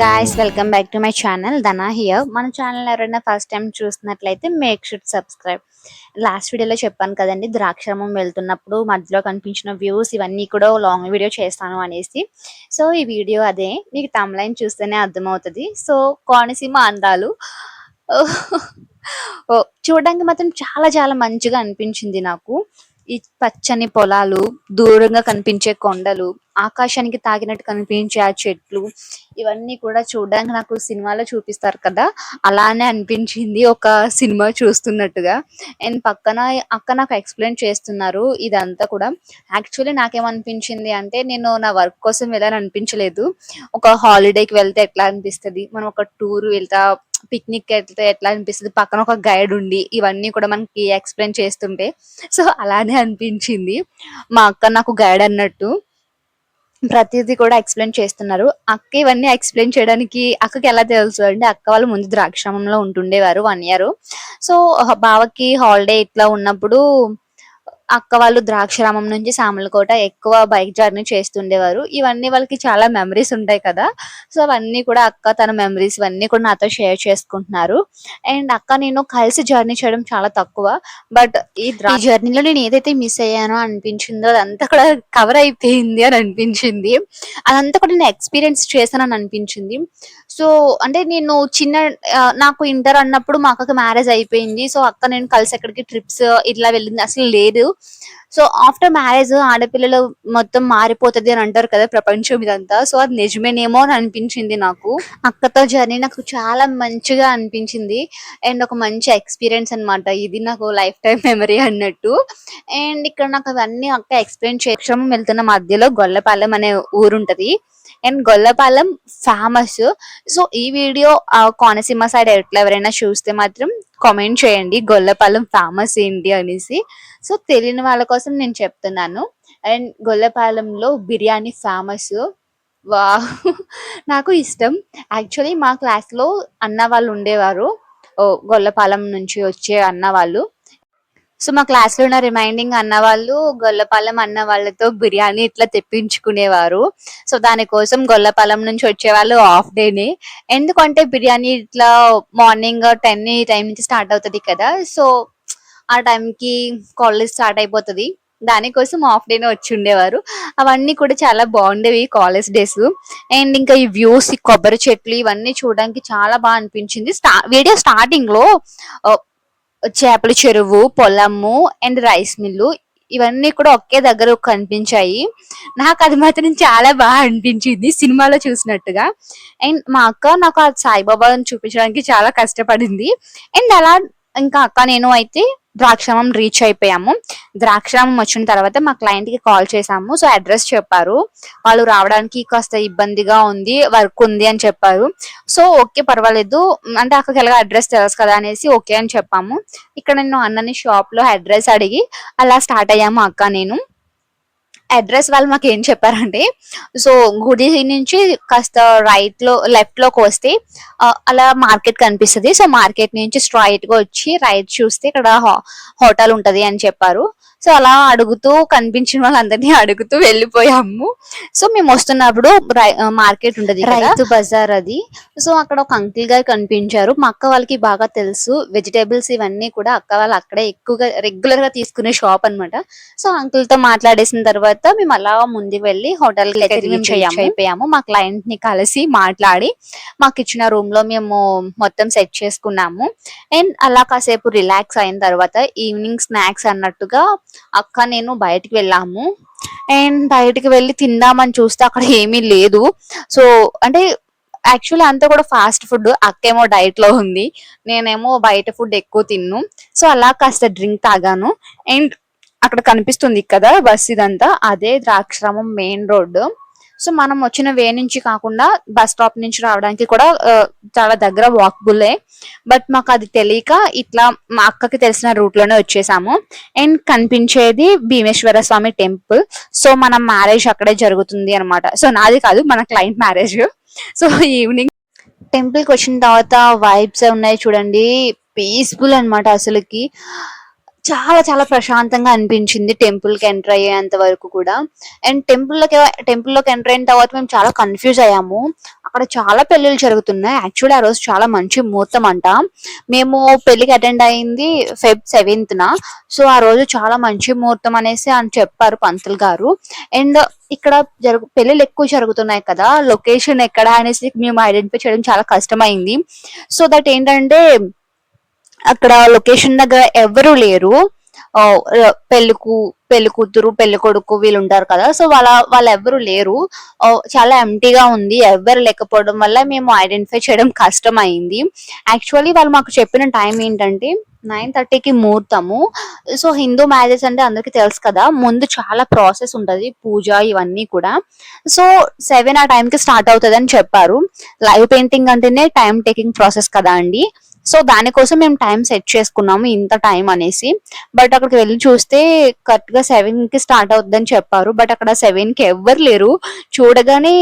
Guys welcome back to my channel Dhana here మన channel ఎవరైనా first time చూసినట్లయితే make sure subscribe last వీడియోలో చెప్పాను కదండి ద్రాక్షారామం వెళ్తున్నప్పుడు మధ్యలో కనిపించిన వ్యూస్ ఇవన్నీ కూడా లాంగ్ వీడియో చేస్తాను అనేసి. సో ఈ వీడియో అదే. మీకు తమ్లైన్ చూస్తేనే అర్థమవుతుంది. సో కోనసీమ అందాలు ఓ చూడడానికి మాత్రం చాలా చాలా మంచిగా అనిపించింది నాకు. ఈ పచ్చని పొలాలు దూరంగా కనిపించే కొండలు ఆకాశానికి తాకినట్టు కనిపించే ఆ చెట్లు ఇవన్నీ కూడా చూడడానికి నాకు సినిమాలో చూపిస్తారు కదా. అలానే అనిపించింది ఒక సినిమా చూస్తున్నట్టుగా. అండ్ పక్కన అక్క నాకు ఎక్స్ప్లెయిన్ చేస్తున్నారు ఇదంతా కూడా. యాక్చువల్లీ నాకేమనిపించింది అంటే నేను నా వర్క్ కోసం వెళ్ళాలని అనిపించలేదు. ఒక హాలిడేకి వెళ్తే ఎట్లా అనిపిస్తుంది? మనం ఒక టూర్ వెళ్తా పిక్నిక్ వెళ్తే ఎట్లా అనిపిస్తుంది? పక్కన ఒక గైడ్ ఉండి ఇవన్నీ కూడా మనకి ఎక్స్ప్లెయిన్ చేస్తుంటే. సో అలానే అనిపించింది. మా అక్క నాకు గైడ్ అన్నట్టు. ప్రతిదీ కూడా ఎక్స్ప్లెయిన్ చేస్తున్నారు. అక్క ఇవన్నీ ఎక్స్ప్లెయిన్ చేయడానికి అక్కకి ఎలా తెలుసు అంటే అక్క వాళ్ళు ముందు ద్రాక్షామంలో ఉంటుండేవారు వన్ ఇయర్ సో బావకి హాలిడే ఇట్లా ఉన్నప్పుడు అక్క వాళ్ళు ద్రాక్షారామం నుంచి సామలకోట ఎక్కువ బైక్ జర్నీ చేస్తుండేవారు. ఇవన్నీ వాళ్ళకి చాలా మెమరీస్ ఉంటాయి కదా. సో అవన్నీ కూడా అక్క తన మెమరీస్ ఇవన్నీ కూడా నాతో షేర్ చేసుకుంటున్నారు. అండ్ అక్క నేను కలిసి జర్నీ చేయడం చాలా తక్కువ. బట్ ఈ జర్నీలో నేను ఏదైతే మిస్ అయ్యానో అనిపించిందో అదంతా కూడా కవర్ అయిపోయింది అని అనిపించింది. అదంతా కూడా నేను ఎక్స్పీరియన్స్ చేశానని అనిపించింది. సో అంటే నేను చిన్న నాకు ఇంటర్ అన్నప్పుడు మా అక్కకి మ్యారేజ్ అయిపోయింది. సో అక్క నేను కలిసి ఎక్కడికి ట్రిప్స్ ఇట్లా వెళ్ళింది. అసలు లేదు. సో ఆఫ్టర్ మ్యారేజ్ ఆడపిల్లలు మొత్తం మారిపోతది అని అంటారు కదా ప్రపంచం ఇదంతా. సో అది నిజమేనేమో అని అనిపించింది నాకు. అక్కతో జర్నీ నాకు చాలా మంచిగా అనిపించింది. అండ్ ఒక మంచి ఎక్స్పీరియన్స్ అన్నమాట. ఇది నాకు లైఫ్ టైం మెమరీ అన్నట్టు. అండ్ ఇక్కడ నాకు అవన్నీ అక్క ఎక్స్ప్లెయిన్ చేయడం వెళ్తున్న మధ్యలో గొల్లపాలెం అనే ఊరు ఉంటది అండ్ గొల్లపాలెం ఫేమస్. సో ఈ వీడియో ఆ కోనసీమ సైడ్ ఎట్లా ఎవరైనా చూస్తే మాత్రం కామెంట్ చేయండి. గొల్లపాలెం ఫేమస్ ఏంటి అనేసి. సో తెలియని వాళ్ళ కోసం నేను చెప్తున్నాను. అండ్ గొల్లపాలెంలో బిర్యానీ ఫేమస్. వా నాకు ఇష్టం. యాక్చువల్లీ మా క్లాస్లో అన్న వాళ్ళు ఉండేవారు. ఓ గొల్లపాలెం నుంచి వచ్చే అన్న వాళ్ళు. సో మా క్లాస్లో ఉన్న రిమైండింగ్ అన్న వాళ్ళు గొల్లపాలెం అన్న వాళ్ళతో బిర్యానీ ఇట్లా తెప్పించుకునేవారు. సో దానికోసం గొల్లపాలెం నుంచి వచ్చేవాళ్ళు హాఫ్ డేనే ఎందుకంటే బిర్యానీ ఇట్లా మార్నింగ్ టెన్ టైం నుంచి స్టార్ట్ అవుతుంది కదా. సో ఆ టైంకి కాలేజ్ స్టార్ట్ అయిపోతది. దానికోసం హాఫ్ డేనే వచ్చి ఉండేవారు. అవన్నీ కూడా చాలా బాగుండేవి కాలేజ్ డేస్ అండ్ ఇంకా ఈ వ్యూస్ ఈ కొబ్బరి చెట్లు ఇవన్నీ చూడడానికి చాలా బాగా అనిపించింది. స్టా వీడియో స్టార్టింగ్లో చేపల చెరువు పొలము అండ్ రైస్ మిల్లు ఇవన్నీ కూడా ఒకే దగ్గర కనిపించాయి. నాకు అది మాత్రం చాలా బాగా అనిపించింది సినిమాలో చూసినట్టుగా. అండ్ మా అక్క నాకు ఆ సాయిబాబాను చూపించడానికి చాలా కష్టపడింది. అండ్ అలా ఇంకా అక్క నేను అయితే ద్రాక్షమం రీచ్ అయిపోయాము. ద్రాక్షారామం వచ్చిన తర్వాత మా క్లయింట్కి కాల్ చేసాము సో అడ్రస్ చెప్పారు. వాళ్ళు రావడానికి కాస్త ఇబ్బందిగా ఉంది వర్క్ ఉంది అని చెప్పారు. సో ఓకే పర్వాలేదు. అంటే అక్కడికి ఎలాగ అడ్రస్ తెలుసు కదా అనేసి ఓకే అని చెప్పాము. ఇక్కడ నేను అన్నని షాప్లో అడ్రస్ అడిగి అలా స్టార్ట్ అయ్యాము అక్క నేను. అడ్రస్ వాళ్ళు మాకు ఏం చెప్పారంటే సో గుడి నుంచి కాస్త రైట్లో లెఫ్ట్లోకి వస్తే అలా మార్కెట్ కనిపిస్తది. సో మార్కెట్ నుంచి స్ట్రైట్గా వచ్చి రైట్ చూస్తే ఇక్కడ హోటల్ ఉంటది అని చెప్పారు. సో అలా అడుగుతూ కనిపించిన వాళ్ళందరినీ అడుగుతూ వెళ్ళిపోయాము. సో మేము వస్తున్నప్పుడు మార్కెట్ ఉంటది రైతు బజార్ అది. సో అక్కడ ఒక అంకిల్ గారు కనిపించారు. మా అక్క వాళ్ళకి బాగా తెలుసు. వెజిటేబుల్స్ ఇవన్నీ కూడా అక్క వాళ్ళు అక్కడే ఎక్కువగా రెగ్యులర్గా తీసుకునే షాప్ అన్నమాట. సో అంకుల్తో మాట్లాడేసిన తర్వాత మేము అలా ముందుకు వెళ్ళి హోటల్కి. అయిపోయాము. మా క్లయింట్ని కలిసి మాట్లాడి మాకు ఇచ్చిన రూమ్లో మేము మొత్తం సెట్ చేసుకున్నాము. అండ్ అలా కాసేపు రిలాక్స్ అయిన తర్వాత ఈవినింగ్ స్నాక్స్ అన్నట్టుగా అక్క నేను బయటికి వెళ్ళాము. అండ్ బయటికి వెళ్ళి తిందామని చూస్తే అక్కడ ఏమీ లేదు. సో అంటే యాక్చువల్లీ అంతా కూడా ఫాస్ట్ ఫుడ్ అక్కేమో డైట్లో ఉంది. నేనేమో బయట ఫుడ్ ఎక్కువ తిన్ను. సో అలా కాస్త డ్రింక్ తాగాను. అండ్ అక్కడ కనిపిస్తుంది కదా బస్ ఇదంతా. అదే ద్రాక్షరామం మెయిన్ రోడ్ సో మనం వచ్చిన వే నుంచి కాకుండా బస్ స్టాప్ నుంచి రావడానికి కూడా చాలా దగ్గర వాక్బులే. బట్ మాకు అది తెలియక ఇట్లా మా అక్కకి తెలిసిన రూట్లోనే వచ్చేసాము. అండ్ కనిపించేది భీమేశ్వర స్వామి టెంపుల్. సో మన మ్యారేజ్ అక్కడే జరుగుతుంది అన్నమాట. సో నాది కాదు మన క్లయింట్ మ్యారేజ్. సో ఈవినింగ్ టెంపుల్కి వచ్చిన తర్వాత వైబ్స్ ఉన్నాయి చూడండి. పీస్ఫుల్ అన్నమాట అసలుకి. చాలా చాలా ప్రశాంతంగా అనిపించింది టెంపుల్కి ఎంటర్ అయ్యేంత వరకు కూడా. అండ్ టెంపుల్లోకి టెంపుల్లోకి ఎంటర్ అయిన తర్వాత మేము చాలా కన్ఫ్యూజ్ అయ్యాము. అక్కడ చాలా పెళ్ళిళ్ళు జరుగుతున్నాయి. యాక్చువల్లీ ఆ రోజు చాలా మంచి ముహూర్తం అంట. మేము పెళ్ళికి అటెండ్ అయింది ఫెబ్ సెవెంత్ నా. సో ఆ రోజు చాలా మంచి ముహూర్తం అనేసి అని చెప్పారు పంతులు గారు. అండ్ ఇక్కడ జరుగు పెళ్ళిళ్ళు ఎక్కువ జరుగుతున్నాయి కదా. లొకేషన్ ఎక్కడ అనేసి మేము ఐడెంటిఫై చేయడం చాలా కష్టమైంది. సో దట్ ఏంటంటే అక్కడ లొకేషన్ దగ్గర ఎవరు లేరు. పెళ్ళికు పెళ్ళి కూతురు పెళ్ళి కొడుకు వీళ్ళు ఉంటారు కదా. సో వాళ్ళ వాళ్ళు ఎవరు లేరు చాలా ఎంటీగా ఉంది. ఎవరు లేకపోవడం వల్ల మేము ఐడెంటిఫై చేయడం కష్టం అయింది యాక్చువల్లీ వాళ్ళు మాకు చెప్పిన టైం ఏంటంటే నైన్ థర్టీకి ముహూర్తము. సో హిందూ మ్యారేజ్ అంటే అందరికీ తెలుసు కదా. ముందు చాలా ప్రాసెస్ ఉంటుంది. పూజ ఇవన్నీ కూడా. సో సెవెన్ ఆ టైంకి స్టార్ట్ అవుతుంది అని చెప్పారు. లైవ్ పెయింటింగ్ అంటేనే టైం టేకింగ్ ప్రాసెస్ కదా అండి. సో దానికోసం మేము టైం సెట్ చేసుకున్నాము ఇంత టైం అనేసి. బట్ అక్కడికి వెళ్ళి చూస్తే కరెక్ట్గా సెవెన్కి స్టార్ట్ అవుతుందని చెప్పారు. బట్ అక్కడ సెవెన్కి ఎవ్వరు లేరు. చూడగానే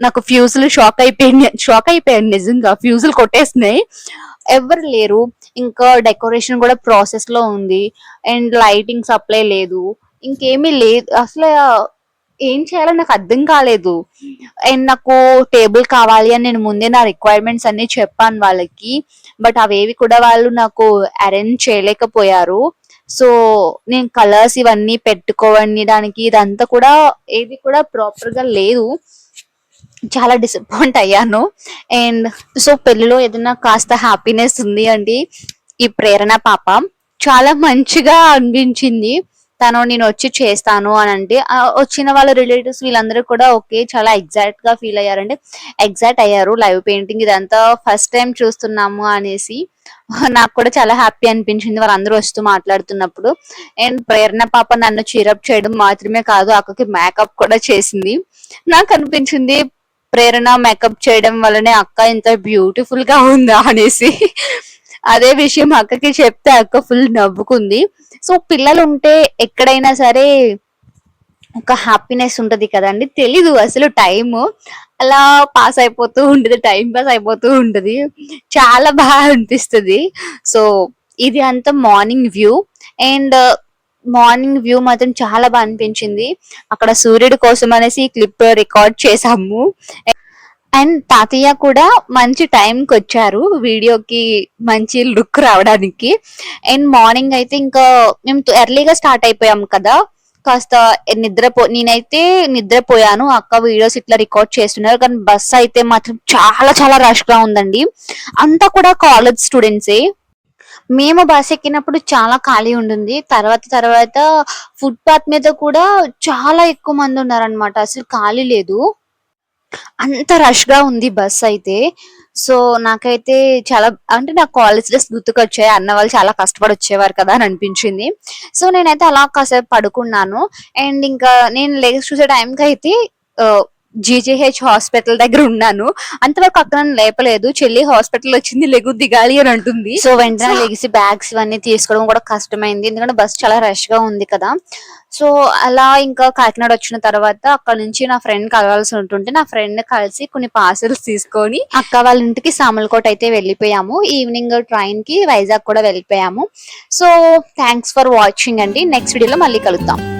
నాకు ఫ్యూజులు షాక్ అయిపోయింది షాక్ అయిపోయాను నిజంగా. ఫ్యూజులు కొట్టేసినాయి. ఎవరు లేరు. ఇంకా డెకరేషన్ కూడా ప్రాసెస్లో ఉంది. అండ్ లైటింగ్ సప్లై లేదు. ఇంకేమీ లేదు. అసలు ఏం చేయాలో నాకు అర్థం కాలేదు. అండ్ నాకు టేబుల్ కావాలి అని నేను ముందే నా రిక్వైర్మెంట్స్ అన్ని చెప్పాను వాళ్ళకి. బట్ అవేవి కూడా వాళ్ళు నాకు అరేంజ్ చేయలేకపోయారు. సో నేను కలర్స్ ఇవన్నీ పెట్టుకోవడానికి దానికి ఇదంతా కూడా ఏది కూడా ప్రాపర్గా లేదు. చాలా డిసప్పాయింట్ అయ్యాను. అండ్ సో పెళ్ళిలో ఏదైనా కాస్త హ్యాపీనెస్ ఉంది అండి ఈ ప్రేరణ పాప. చాలా మంచిగా అనిపించింది. తను నేను వచ్చి చేస్తాను అని అంటే వచ్చిన వాళ్ళ రిలేటివ్స్ వీళ్ళందరూ కూడా ఓకే చాలా ఎగ్జాక్ట్గా ఫీల్ అయ్యారంటే ఎగ్జాక్ట్ అయ్యారు లైవ్ పెయింటింగ్ ఇదంతా ఫస్ట్ టైం చూస్తున్నాము అనేసి. నాకు కూడా చాలా హ్యాపీ అనిపించింది వాళ్ళందరూ వస్తూ మాట్లాడుతున్నప్పుడు. అండ్ ప్రేరణ పాప నన్ను చీరప్ చేయడం మాత్రమే కాదు అక్కకి మేకప్ కూడా చేసింది. నాకు అనిపించింది ప్రేరణ మేకప్ చేయడం వల్లనే అక్క ఇంత బ్యూటిఫుల్గా ఉందా అనేసి. అదే విషయం అక్కకి చెప్తే అక్క ఫుల్ నవ్వుకుంది. సో పిల్లలు ఉంటే ఎక్కడైనా సరే ఒక హ్యాపీనెస్ ఉంటది కదండి. తెలీదు అసలు టైం అలా పాస్ అయిపోతూ ఉంటుంది టైం పాస్ అయిపోతూ ఉంటుంది. చాలా బాగా అనిపిస్తుంది. సో ఇది అంతా morning view and morning view మాత్రం చాలా బాగా అనిపించింది. అక్కడ సూర్యుడి కోసం అనేసి క్లిప్ రికార్డ్ చేసాము. అండ్ తాతయ్య కూడా మంచి టైంకి వచ్చారు వీడియోకి మంచి లుక్ రావడానికి. అండ్ మార్నింగ్ అయితే ఇంకా మేము ఎర్లీగా స్టార్ట్ అయిపోయాం కదా. కాస్త నిద్రపో నేనైతే నిద్రపోయాను. అక్క వీడియోస్ ఇట్లా రికార్డ్ చేస్తున్నారు. కానీ బస్ అయితే మాత్రం చాలా చాలా రష్గా ఉందండి. అంతా కూడా కాలేజ్ స్టూడెంట్సే. మేము బస్ ఎక్కినప్పుడు చాలా ఖాళీ ఉంటుంది తర్వాత తర్వాత ఫుట్పాత్ మీద కూడా చాలా ఎక్కువ మంది ఉన్నారనమాట అసలు ఖాళీ లేదు. అంత రష్గా ఉంది బస్ అయితే. సో నాకైతే చాలా అంటే నాకు కాలేజ్ డేస్ గుర్తుకొచ్చాయి. అన్న వాళ్ళు చాలా కష్టపడి వచ్చేవారు కదా అని అనిపించింది. సో నేనైతే అలా కాసేపు పడుకున్నాను. అండ్ ఇంకా నేను లేచి చూసే టైంకి అయితే జీజీహెచ్ హాస్పిటల్ దగ్గర ఉన్నాను. అంతవరకు అక్కడ లేపలేదు. చెల్లి హాస్పిటల్ వచ్చింది లెగు దిగాలి అని అంటుంది. సో వెంటనే లెగిసి బ్యాగ్స్ ఇవన్నీ తీసుకోవడం కూడా కష్టమైంది. ఎందుకంటే బస్ చాలా రష్గా ఉంది కదా. సో అలా ఇంకా కాకినాడ వచ్చిన తర్వాత అక్కడ నుంచి నా ఫ్రెండ్ కలవాల్సి ఉంటుంటే నా ఫ్రెండ్ కలిసి కొన్ని పార్సల్స్ తీసుకొని అక్క వాళ్ళ ఇంటికి సామలకోట అయితే వెళ్ళిపోయాము. ఈవినింగ్ ట్రైన్కి వైజాగ్ కూడా వెళ్ళిపోయాము. సో థ్యాంక్స్ ఫర్ వాచింగ్ అండి. నెక్స్ట్ వీడియోలో మళ్ళీ కలుద్దాం.